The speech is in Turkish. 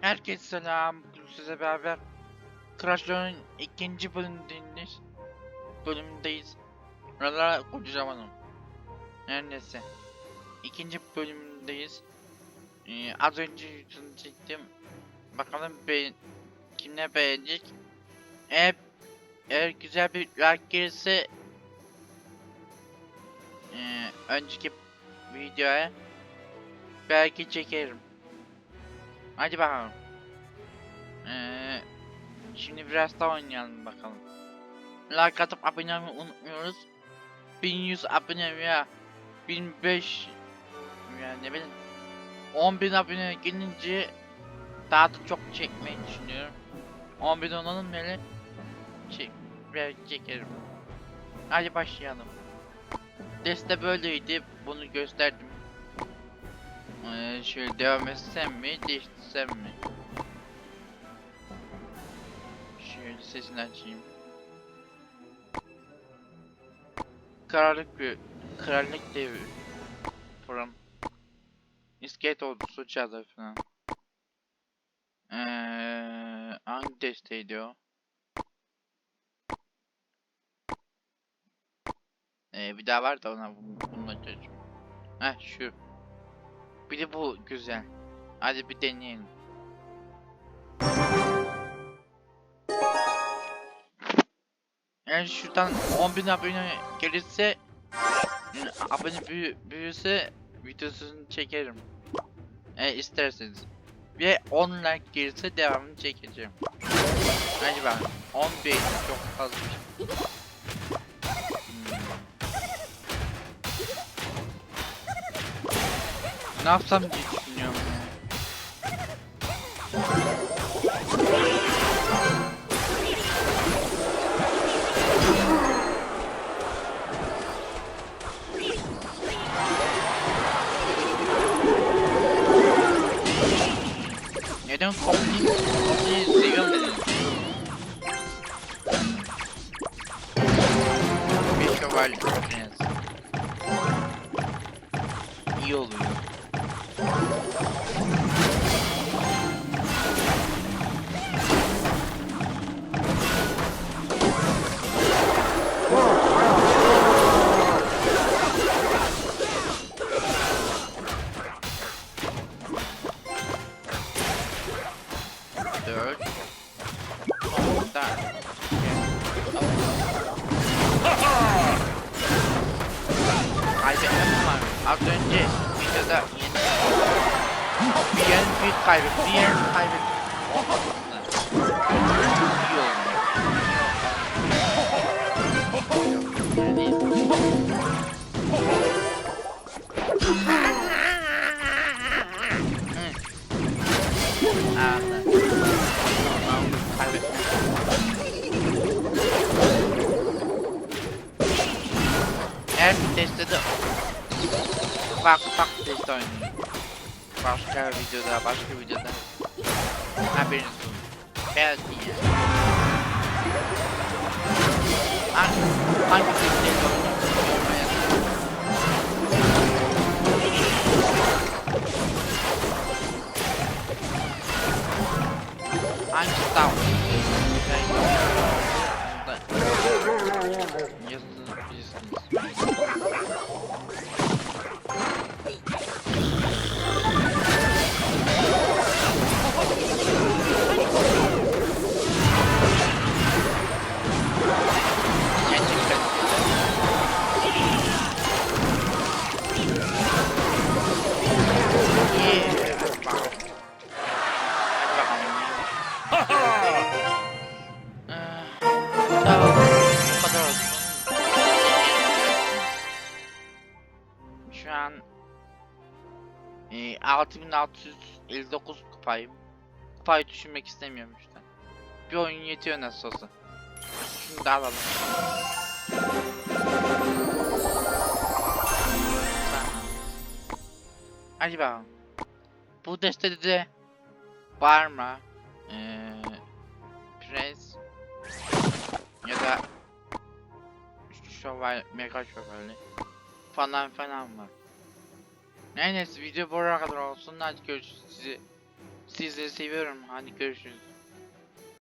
Herkese selam. Bugün size beraber Crash Royale'ın ikinci bölümündeyiz. Bölümündeyiz. Buralara kocamanım. Her neyse. İkinci bölümündeyiz. Ee, az önce yüzünü çektim. Bakalım beğen kimler beğenecek. Eğer, eğer güzel bir like gelirse ee, önceki videoya belki çekerim. Hadi bakalım. Ee, şimdi biraz daha oynayalım bakalım. Like atıp abone olmayı unutmuyoruz. 1100 abone veya 1500 ya ne bileyim 10.000 abone gelince daha da çok çekmeyi düşünüyorum. 10.000 olalım böyle çek, çekerim. Hadi başlayalım. Deste böyleydi. Bunu gösterdim. Ee, şöyle devam etsem mi, değiştirsem mi? Şöyle sesini açayım. Krallık bir krallık devri from iskelet ordusu çadır falan. Ee, hangi desteydi o? Ee, bir daha var da ona bunu- bununla çocuğum. Heh şu. Bir de bu güzel. Hadi bir deneyelim. Eğer şuradan 10.000 abone gelirse abone büyü, büyürse videosunu çekerim. E isterseniz. Ve 10 like gelirse devamını çekeceğim. Hadi ben 10 beğeni çok fazla. Ne yapsam diye düşünüyorum ya. Neden komedi? Komedi seviyorum dedim. Bir şövalye prens. İyi oluyor. Sonunda. Kaybetmem var. Az önce videoda yeni bir yer bir kaybettim. Bir yer kaybettim. Farklı farklı test oynayın. Başka videoda, başka videoda. Haberiniz olsun. Belki ya. Hangi, hangi testte oynayın? Hangi stav? Yazın bilirsiniz. Şu an e, 6659 kupayım. Kupayı düşünmek istemiyorum işte. Bir oyun yetiyor nasıl olsa. Şunu da alalım. Bakalım. Bu destede de var mı? Ee, Prens ya da şövalye, mega şövalye falan falan var. Neyse video buraya kadar olsun. Hadi görüşürüz. Sizi Sizleri seviyorum. Hadi görüşürüz.